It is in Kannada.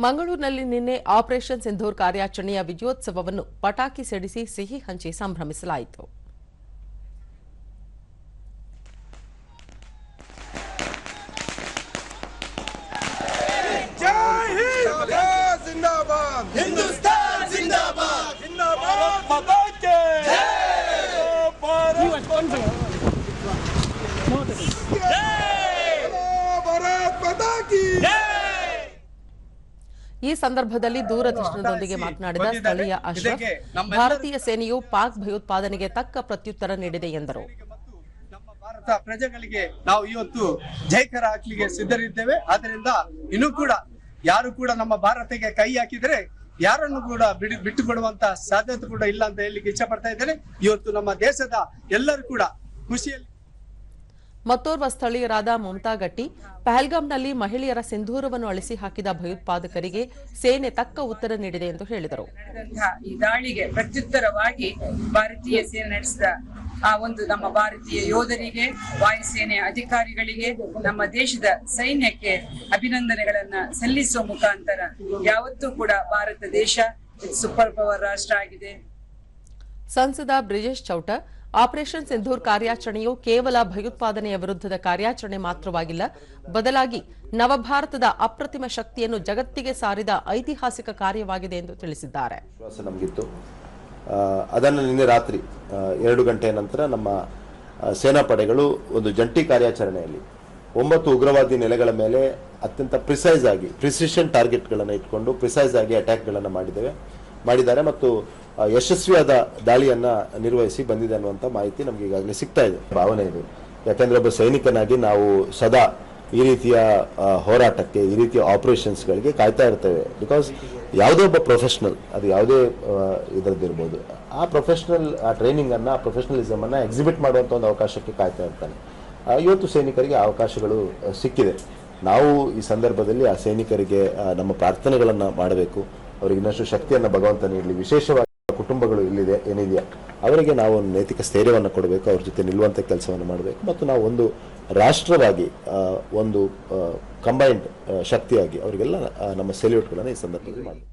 ಮಂಗಳೂರಿನಲ್ಲಿ ನಿನ್ನೆ ಆಪರೇಷನ್ ಸಿಂಧೂರ್ ಕಾರ್ಯಾಚರಣೆಯ ವಿಜಯೋತ್ಸವವನ್ನು ಪಟಾಕಿ ಸಿಡಿಸಿ ಸಿಹಿ ಹಂಚಿ ಸಂಭ್ರಮಿಸಲಾಯಿತು ಜೈ ಹಿಂದ್ ಜಿಂದಾಬಾದ್ ಹಿಂದೂಸ್ತಾನ್ ಈ ಸಂದರ್ಭದಲ್ಲಿ ದೂರದರ್ಶನದೊಂದಿಗೆ ಮಾತನಾಡಿದ ಸ್ಥಳೀಯ ಅಶ್ರಫ್ ಭಾರತೀಯ ಸೇನೆಯು ಪಾಕ್ ಭಯೋತ್ಪಾದನೆಗೆ ತಕ್ಕ ಪ್ರತ್ಯುತ್ತರ ನೀಡಿದೆ ಎಂದರು ಭಾರತ ಪ್ರಜೆಗಳಿಗೆ ನಾವು ಇವತ್ತು ಜೈಕರ ಹಾಕ್ಲಿಕ್ಕೆ ಸಿದ್ಧರಿದ್ದೇವೆ ಆದ್ರಿಂದ ಇನ್ನು ಕೂಡ ಯಾರು ಕೂಡ ನಮ್ಮ ಭಾರತಕ್ಕೆ ಕೈ ಹಾಕಿದರೆ ಯಾರನ್ನು ಕೂಡ ಬಿಡಿ ಬಿಟ್ಟು ಕೊಡುವಂತ ಸಾಧ್ಯತೆ ಕೂಡ ಇಲ್ಲ ಅಂತ ಹೇಳಲಿಕ್ಕೆ ಇಚ್ಛೆ ಪಡ್ತಾ ಇದ್ದೇನೆ ಇವತ್ತು ನಮ್ಮ ದೇಶದ ಎಲ್ಲರೂ ಕೂಡ ಖುಷಿಯಲ್ಲಿ ಮತ್ತೋರ್ವ ಸ್ಥಳೀಯರಾದ ಮಮತಾ ಗಟ್ಟಿ ಪಹಲ್ಗಾಮ್ನಲ್ಲಿ ಮಹಿಳೆಯರ ಸಿಂಧೂರವನ್ನು ಅಳಿಸಿ ಹಾಕಿದ ಭಯೋತ್ಪಾದಕರಿಗೆ ಸೇನೆ ತಕ್ಕ ಉತ್ತರ ನೀಡಿದೆ ಎಂದು ಹೇಳಿದರು. ಈ ದಾಳಿಗೆ ಪ್ರತ್ಯುತ್ತರವಾಗಿ ಭಾರತೀಯ ಸೇನೆ ನಡೆಸಿದ ಆ ಒಂದು ನಮ್ಮ ಭಾರತೀಯ ಯೋಧರಿಗೆ ವಾಯುಸೇನೆಯ ಅಧಿಕಾರಿಗಳಿಗೆ ನಮ್ಮ ದೇಶದ ಸೈನ್ಯಕ್ಕೆ ಅಭಿನಂದನೆಗಳನ್ನ ಸಲ್ಲಿಸುವ ಮುಖಾಂತರ ಯಾವತ್ತೂ ಕೂಡ ಭಾರತ ದೇಶ ಸೂಪರ್ ಪವರ್ ರಾಷ್ಟ್ರ ಆಗಿದೆ. ಸಂಸದ ಬ್ರಿಜೇಶ್ ಚೌಟ ಆಪರೇಷನ್ ಸಿಂಧೂರ್ ಕಾರ್ಯಾಚರಣೆಯು ಕೇವಲ ಭಯೋತ್ಪಾದನೆಯ ವಿರುದ್ಧದ ಕಾರ್ಯಾಚರಣೆ ಮಾತ್ರವಾಗಿಲ್ಲ, ಬದಲಾಗಿ ನವಭಾರತದ ಅಪ್ರತಿಮ ಶಕ್ತಿಯನ್ನು ಜಗತ್ತಿಗೆ ಸಾರಿದ ಐತಿಹಾಸಿಕ ಕಾರ್ಯವಾಗಿದೆ ಎಂದು ತಿಳಿಸಿದ್ದಾರೆ. ಅದನ್ನು ನಿನ್ನೆ ರಾತ್ರಿ ಎರಡು ಗಂಟೆ ನಂತರ ನಮ್ಮ ಸೇನಾಪಡೆಗಳು ಸೇನಾ ಪಡೆಗಳು ಒಂದು ಜಂಟಿ ಕಾರ್ಯಾಚರಣೆಯಲ್ಲಿ ಒಂಬತ್ತು ಉಗ್ರವಾದಿ ನೆಲೆಗಳ ಮೇಲೆ ಅತ್ಯಂತ ಪ್ರಿಸೈಸ್ ಆಗಿ, ಪ್ರಿಸಿಷನ್ ಟಾರ್ಗೆಟ್ಗಳನ್ನು ಇಟ್ಕೊಂಡು ಪ್ರಿಸೈಸ್ ಆಗಿ ಅಟ್ಯಾಕ್ಗಳನ್ನು ಮಾಡಿದ್ದೇವೆ, ಮಾಡಿದ್ದಾರೆ ಮತ್ತು ಯಶಸ್ವಿಯಾದ ದಾಳಿಯನ್ನ ನಿರ್ವಹಿಸಿ ಬಂದಿದೆ ಅನ್ನುವಂಥ ಮಾಹಿತಿ ನಮಗೆ ಈಗಾಗಲೇ ಸಿಗ್ತಾ ಇದೆ. ಭಾವನೆ ಇದೆ. ಯಾಕಂದ್ರೆ ಒಬ್ಬ ಸೈನಿಕನಾಗಿ ನಾವು ಸದಾ ಈ ರೀತಿಯ ಹೋರಾಟಕ್ಕೆ, ಈ ರೀತಿಯ ಆಪರೇಷನ್ಸ್ಗಳಿಗೆ ಕಾಯ್ತಾ ಇರ್ತೇವೆ. ಬಿಕಾಸ್ ಯಾವುದೇ ಒಬ್ಬ ಪ್ರೊಫೆಷ್ನಲ್ ಅದು ಯಾವುದೇ ಇದರದ್ದಿರ್ಬೋದು ಆ ಪ್ರೊಫೆಷ್ನಲ್ ಆ ಟ್ರೈನಿಂಗ್ ಅನ್ನ, ಆ ಪ್ರೊಫೆಷನಲಿಸಮ್ ಅನ್ನ ಎಕ್ಸಿಬಿಟ್ ಮಾಡುವಂತ ಒಂದು ಅವಕಾಶಕ್ಕೆ ಕಾಯ್ತಾ ಇರ್ತಾನೆ. ಇವತ್ತು ಸೈನಿಕರಿಗೆ ಅವಕಾಶಗಳು ಸಿಕ್ಕಿದೆ. ನಾವು ಈ ಸಂದರ್ಭದಲ್ಲಿ ಆ ಸೈನಿಕರಿಗೆ ನಮ್ಮ ಪ್ರಾರ್ಥನೆಗಳನ್ನು ಮಾಡಬೇಕು. ಅವರಿಗೆ ಇನ್ನಷ್ಟು ಶಕ್ತಿಯನ್ನು ಭಗವಂತ ನೀಡಲಿ ವಿಶೇಷವಾಗಿ ಕುಟುಂಬಗಳು ಇಲ್ಲಿದೆ, ಏನಿದೆಯಾ? ಅವರಿಗೆ ನಾವು ಒಂದು ನೈತಿಕ ಸ್ಥೈರ್ಯವನ್ನು ಕೊಡಬೇಕು, ಅವ್ರ ಜೊತೆ ನಿಲ್ಲುವಂಥ ಕೆಲಸವನ್ನು ಮಾಡಬೇಕು. ಮತ್ತು ನಾವು ಒಂದು ರಾಷ್ಟ್ರವಾಗಿ ಒಂದು ಕಂಬೈನ್ಡ್ ಶಕ್ತಿಯಾಗಿ ಅವರಿಗೆಲ್ಲ ನಮ್ಮ ಸೆಲ್ಯೂಟ್ಗಳನ್ನು ಈ ಸಂದರ್ಭದಲ್ಲಿ ಮಾಡಬೇಕು.